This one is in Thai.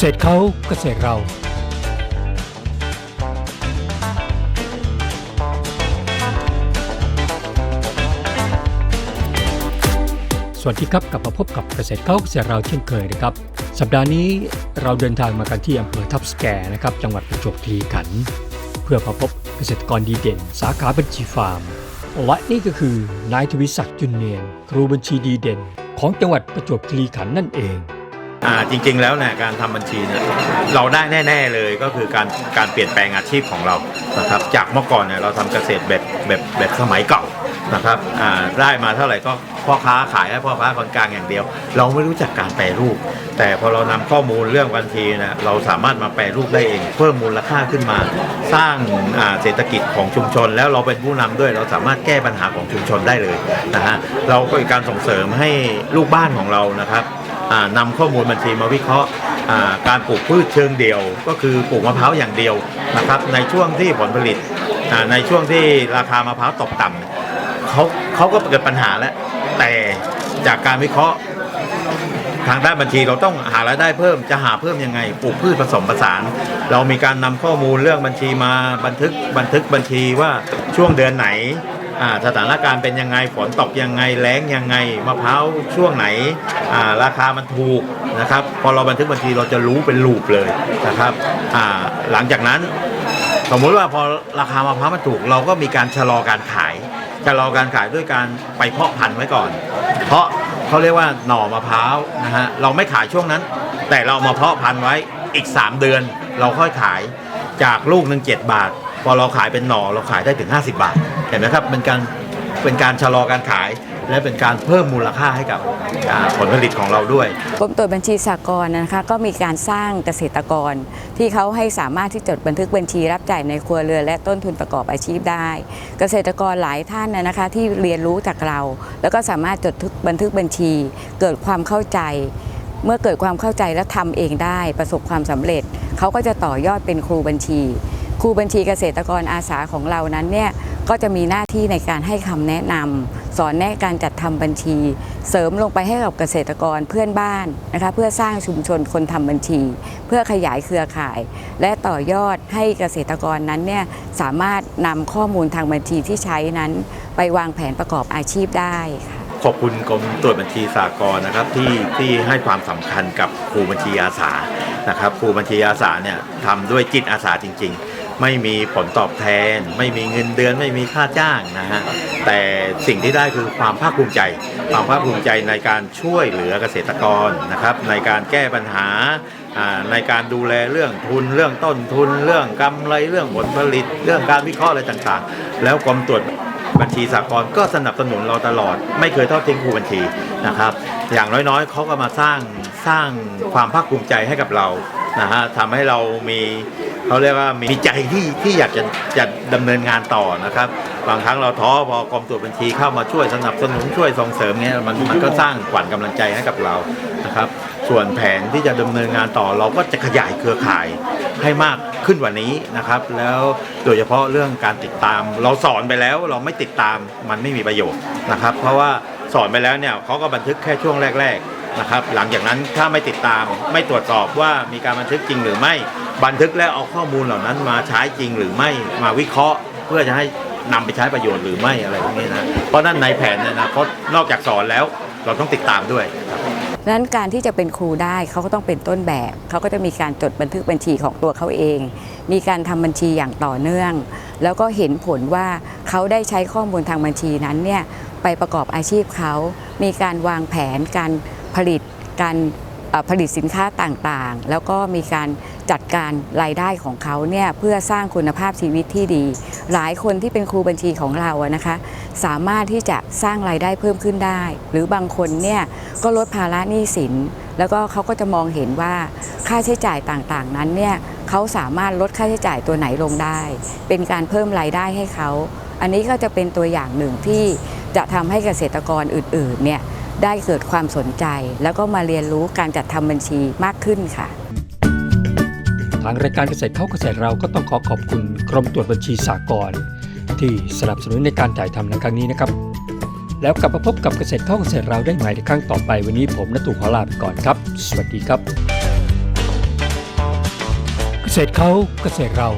ษตรเขาเกษตรเราสวัสดีครับกลับมาพบกับเกษตรเขาเกษตรเราเช่นเคยนะครับ สัปดาห์นี้เราเดินทางมากันที่อำเภอทับสแกนะครับ จังหวัดประจวบคีรีขันธ์เพื่อมาพบเกษตรกรดีเด่น สาขาบัญชีฟาร์มและนี่ก็คือนายทวิศักดิ์จุนเนียน ครูบัญชีดีเด่น ของจังหวัดประจวบคีรีขันธ์นั่นเอง อ่าจริงๆแล้วเนี่ยการทำบัญชีเนี่ยเราได้แน่ ๆเลยก็คือการการเปลี่ยนแปลงอาชีพของเรานะครับจากเมื่อก่อนเนี่ยเราทำเกษตรแบบแบบแบบสมัยเก่านะครับอ่าได้มาเท่าไหร่ก็พ่อค้าขายให้พ่อค้าคนกลางอย่างเดียว เราไม่รู้จักการแปรรูป แต่พอเรานำข้อมูลเรื่องบัญชีเนี่ยเราสามารถมาแปรรูปได้เอง เพิ่มมูลค่าขึ้นมา สร้างาเศรษฐกิจของชุมชน แล้วเราเป็นผู้นำด้วย เราสามารถแก้ปัญหาของชุมชนได้เลยนะฮะเราก็มีการส่งเสริมให้ลูกบ้านของเรานะครับานำข้อมูลบัญชีมาวิเคราะห์การปลูกพืชเชิงเดียว ก็คือปลูกมะพร้าวอย่างเดียวนะครับในช่วงที่ผลผลิตในช่วงที่ราคามะพร้าวตกต่ำเขาเขาก็เกิดปัญหาแล้ว แต่จากการวิเคราะห์ทางด้านบัญชีเราต้องหารายได้เพิ่มจะหาเพิ่มยังไงปลูกพืชผสมผสาน เรามีการนำข้อมูลเรื่องบัญชีมาบันทึกบันทึกบัญชีว่าช่วงเดือนไหน สถานการณ์เป็นยังไงฝนตกยังไงแล้งยังไงมะพร้าวช่วงไหนราคามันถูกนะครับ พอเราบันทึกบัญชีเราจะรู้เป็นลูปเลยนะครับหลังจากนั้นสมมุติว่าพอราคามะพร้าวมันถูกเราก็มีการชะลอการขายชะลอการขายด้วยการไปเพาะพันธุ์ไว้ก่อน เพราะเขาเรียกว่าหน่อมะพร้าวนะฮะเราไม่ขายช่วงนั้น แต่เรามาเพาะพันธุ์ไว้อีก 3 เดือน เราค่อยขายจากลูกหนึ่ง7บาท พอเราขายเป็นหน่อเราขายได้ถึง 50 บาท เห็นไหมครับเป็นการเป็นการชะลอการขาย และเป็นการเพิ่มมูลค่าให้กับอ่าผลผลิตของเราด้วย กรมตรวจบัญชีสากลนะคะก็มีการสร้างเกษตรกร ที่เขาให้สามารถที่จดบันทึกบัญชีรับจ่ายในครัวเรือนและต้นทุนประกอบอาชีพได้ เกษตรกรหลายท่านนะนะคะที่เรียนรู้จากเรา แล้วก็สามารถจดบันทึกบัญชี เกิดความเข้าใจ เมื่อเกิดความเข้าใจและทำเองได้ประสบความสำเร็จ เขาก็จะต่อยอดเป็นครูบัญชี ครูบัญชีเกษตรกรอาสาของเรานั้นเนี่ยก็จะมีหน้าที่ในการให้คำแนะนำสอนแนะการจัดทำบัญชี เสริมลงไปให้กับเกษตรกรเพื่อนบ้านนะคะเพื่อสร้างชุมชนคนทำบัญชี เพื่อขยายเครือข่าย และต่อยอดให้เกษตรกรนั้นเนี่ยสามารถนำข้อมูลทางบัญชีที่ใช้นั้น ไปวางแผนประกอบอาชีพได้ค่ะขอบคุณกรมตรวจบัญชีสากลนะครับที่ที่ให้ความสำคัญกับครูบัญชีอาสานะครับครูบัญชีอาสาเนี่ยทำด้วยจิตอาสาจริง ๆ ไม่มีผลตอบแทน ไม่มีเงินเดือนไม่มีค่าจ้างนะฮะแต่สิ่งที่ได้คือความภาคภูมิใจ ความภาคภูมิใจในการช่วยเหลือเกษตรกรนะครับ ในการแก้ปัญหาในการดูแลเรื่องทุนเรื่องต้นทุน เรื่องกำไรเรื่องผลผลิต เรื่องการวิเคราะห์อะไรต่างๆ แล้วกรมตรวจบัญชีสากลก็สนับสนุนเราตลอด ไม่เคยทอดทิ้งครูบัญชีนะครับ อย่างน้อยๆเขาก็มาสร้างสร้างความภาคภูมิใจให้กับเรานะฮะทำให้เรามี เขาเรียกว่ามีใจที่ที่อยากจะจะดำเนินงานต่อนะครับ บางครั้งเราท้อพอกรมตรวจบัญชีเข้ามาช่วยสนับสนุนช่วยส่งเสริมเงี้ยมันมันก็สร้างขวัญกำลังใจให้กับเรานะครับ ส่วนแผนที่จะดำเนินงานต่อเราก็จะขยายเครือข่ายให้มากขึ้นกว่านี้นะครับ แล้วโดยเฉพาะเรื่องการติดตาม เราสอนไปแล้วเราไม่ติดตามมันไม่มีประโยชน์นะครับ เพราะว่าสอนไปแล้วเนี่ยเขาก็บันทึกแค่ช่วงแรก ๆนะครับ หลังจากนั้นถ้าไม่ติดตามไม่ตรวจสอบว่ามีการบันทึกจริงหรือไม่ บันทึกแล้วเอาข้อมูลเหล่านั้นมาใช้จริงหรือไม่มาวิเคราะห์ เพื่อจะให้นำไปใช้ประโยชน์หรือไม่อะไรพวกนี้นะเพราะนั่นในแผนในอนาคตนอกจากสอนแล้วเราต้องติดตามด้วยครับ ดังนั้นการที่จะเป็นครูได้เขาก็ต้องเป็นต้นแบบ เขาก็จะมีการจดบันทึกบัญชีของตัวเขาเอง มีการทำบัญชีอย่างต่อเนื่อง แล้วก็เห็นผลว่าเขาได้ใช้ข้อมูลทางบัญชีนั้นเนี่ยไปประกอบอาชีพเขา มีการวางแผนการผลิตการเอ่อผลิตสินค้าต่างๆ แล้วก็มีการ จัดการรายได้ของเขาเนี่ยเพื่อสร้างคุณภาพชีวิตที่ดี หลายคนที่เป็นครูบัญชีของเราอะนะคะ สามารถที่จะสร้างรายได้เพิ่มขึ้นได้ หรือบางคนเนี่ยก็ลดภาระหนี้สิน แล้วก็เขาก็จะมองเห็นว่าค่าใช้จ่ายต่างๆ นั้นเนี่ยเขาสามารถลดค่าใช้จ่ายตัวไหนลงได้ เป็นการเพิ่มรายได้ให้เขา อันนี้ก็จะเป็นตัวอย่างหนึ่งที่จะทำให้เกษตรกรอื่นๆเนี่ยได้เกิดความสนใจ แล้วก็มาเรียนรู้การจัดทำบัญชีมากขึ้นค่ะ ทางรายการเกษตรเข้าเกษตรเราก็ต้องขอขอบคุณกรมตรวจบัญชีสากลที่สนับสนุนในการถ่ายทำในครั้งนี้นะครับ แล้วกลับมาพบกับเกษตรเข้าเกษตรเราได้ใหม่ในครั้งต่อไป วันนี้ผมนตุขอลาไปก่อนครับ สวัสดีครับ เกษตรเขาเกษตรเรา